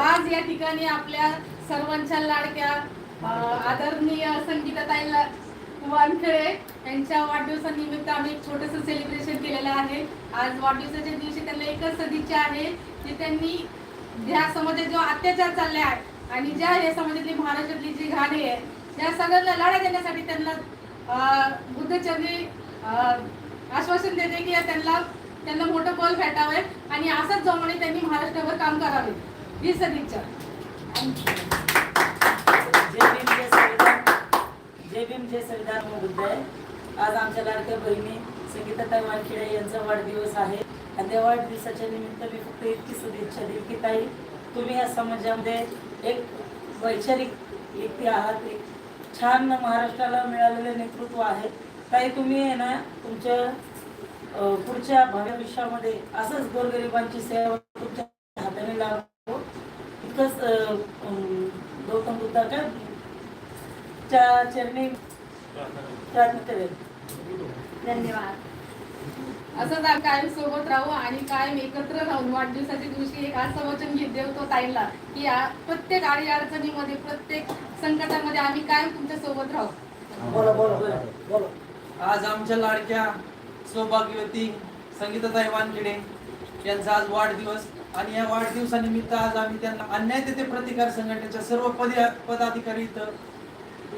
आज या ठिकाणी आपल्या सर्वांच्या लाडक्या आदरणीय संगीताताईला वानखेडे यांच्या वाढदिवसानिमित्त आम्ही एक छोटंसं सेलिब्रेशन केलेलं आहे. आज वाढदिवसाच्या दिवशी त्यांना एकच सदिच्छा आहे की त्यांनी ह्या समाजात जो अत्याचार चालले आहे आणि ज्या या समाजातली महाराष्ट्रातली जी घाणे आहे त्या सगळ्यांना लढा देण्यासाठी त्यांना बुद्धचरणी आश्वासन देते की त्यांना त्यांना मोठं बल भेटावे आणि असंच जमणे त्यांनी महाराष्ट्रावर काम करावे. ही सदिच्छा. जय भीम जय संविधान महोदय भीम आहे. आज आमच्या लाडक्या बहिणी संगीताताई वानखेडे यांचा वाढदिवस आहे. आणि त्या वाढदिवसाच्या निमित्त मी फक्त इतकी शुभेच्छा देईल की ताई तुम्ही या समाजामध्ये एक वैचारिक व्यक्ती आहात. एक छान महाराष्ट्राला मिळालेले नेतृत्व आहे. ताई तुम्ही आहे ना तुमच्या पुढच्या भविष्यामध्ये असंच गोरगरिबांची सेवा तुमच्या हाताने लागो इतकंच गौतम बुद्धा का च्या चरणी प्रार्थना करेल धन्यवाद. असंच आम्ही कायम सोबत राहू आणि कायम एकत्र राहून वाढदिवसाच्या दिवशी एक असं वचन घेत देवतो ताईला की या प्रत्येक अडी अडचणीमध्ये प्रत्येक संकटामध्ये आम्ही कायम तुमच्यासोबत राहू. बोला बोला बोला बोला. आज आमच्या लाडक्या सौभाग्यवती संगीताताई वानखेडे यांचा आज वाढदिवस आणि या वाढदिवसानिमित्त आज आम्ही त्यांना अन्याय तेथे प्रतिकार संघटनेच्या सर्व पद पदाधिकारी इथं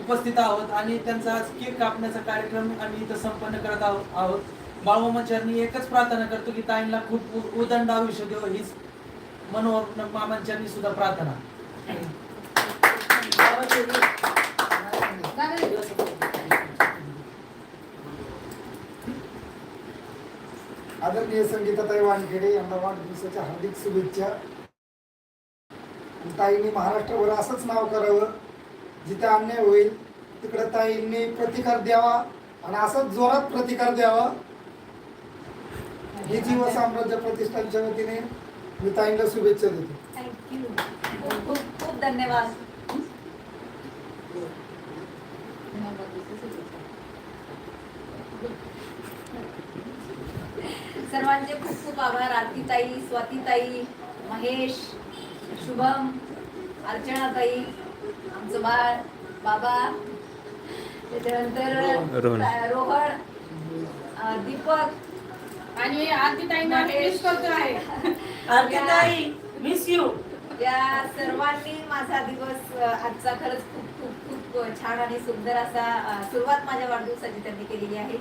उपस्थित आहोत आणि त्यांचा आज केक कापण्याचा कार्यक्रम आम्ही इथं संपन्न करत आहोत आहोत. बाळमामा एकच प्रार्थना करतो की ताईंना खूप उदंड आयुष्य देव हीच मनोहर मामांचरणी सुद्धा प्रार्थना. आदरणीय संगीताताई वानखेडे यांना वाढदिवसाच्या हार्दिक शुभेच्छा. ताईंनी महाराष्ट्रभर असंच नाव करावं जिथे अन्याय होईल तिकडे ताईंनी प्रतिकार द्यावा आणि असंच जोरात प्रतिकार द्यावा. ही जीव साम्राज्य प्रतिष्ठानच्या वतीने मी ताईंना शुभेच्छा देतो. थँक्यू. खूप खूप धन्यवाद. सर्वांचे खूप खूप आभार. आरतीताई स्वातीताई महेश शुभम अर्चनाताई आमचं बाळ बाबा त्याच्यानंतर रोहन. दीपक आणि आरती ताईंना मिस करतो आहे. आरतीताई मिस यू या सर्वांनी माझा दिवस आजचा खरंच खूप खूप खूप छान आणि सुंदर असा सुरुवात माझ्या वाढदिवसाची त्यांनी केलेली आहे.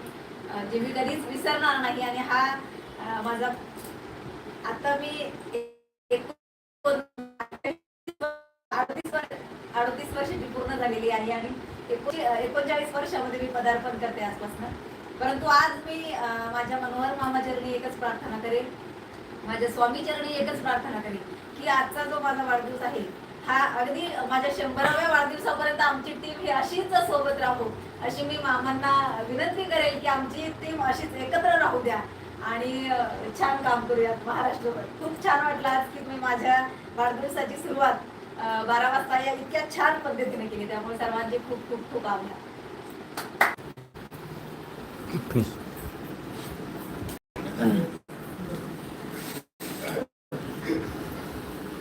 जे मी कधीच विसरणार नाही आणि हा माझा आता मी अडतीस वर्ष अडतीस वर्षाची पूर्ण झालेली आहे आणि एकोणचाळीस वर्षामध्ये मी पदार्पण करते आजपासून. परंतु आज मी माझ्या मनोहर मामाचरणी एकच प्रार्थना करेन. माझ्या स्वामीचरणी एकच प्रार्थना करेन की आजचा जो माझा वाढदिवस आहे हा अगदी माझ्या शंभराव्या वाढदिवसापर्यंत आमची टीम ही अशीच सोबत राहू. अशी मी मामांना विनंती करेल की आमची टीम अशीच एकत्र राहू द्या. आणि छान काम करूयात महाराष्ट्रभर. खूप छान वाटलं आज की मी माझ्या वाढदिवसाची सुरुवात बारा वाजता या इतक्या छान पद्धतीने केली. त्यामुळे सर्वांचे खूप खूप खूप आभार.